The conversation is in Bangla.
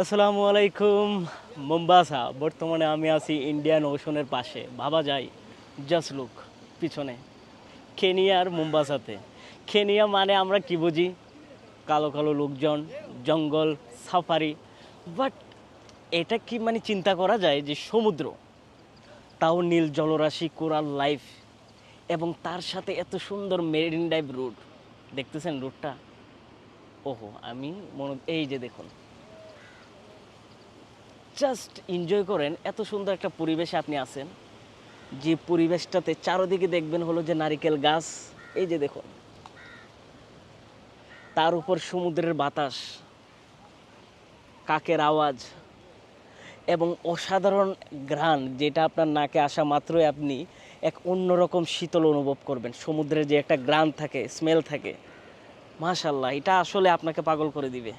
আসসালামু আলাইকুম। মোম্বাসা, বর্তমানে আমি আছি ইন্ডিয়ান ওশনের পাশে। ভাবা যায় জাস্ট লুক পিছনে। কেনিয়ার মোম্বাসাতে। কেনিয়া মানে আমরা কি বুঝি? কালো কালো লোকজন, জঙ্গল সাফারি বাট এটা কি মানে চিন্তা করা যায় যে সমুদ্র? তাও নীল জলরাশি, কোরাল লাইফ। এবং তার সাথে এত সুন্দর মেরিন ড্রাইভ রুট দেখতেছেন রুটটা ওহো, আমি মনে এই যে দেখুন। জাস্ট এনজয় করেন, এত সুন্দর একটা পরিবেশে আপনি আছেন। যে পরিবেশটাতে চারোদিকে দেখবেন হলো যে নারিকেল গাছ, এই যে দেখুন। তার উপর সমুদ্রের বাতাস, কাকের আওয়াজ এবং অসাধারণ ঘ্রাণ যেটা আপনার নাকে আসা মাত্রই আপনি এক অন্যরকম শীতল অনুভব করবেন। সমুদ্রের যে একটা গ্রান থাকে স্মেল থাকে মাশাল্লাহ এটা আসলে আপনাকে পাগল করে দিবে।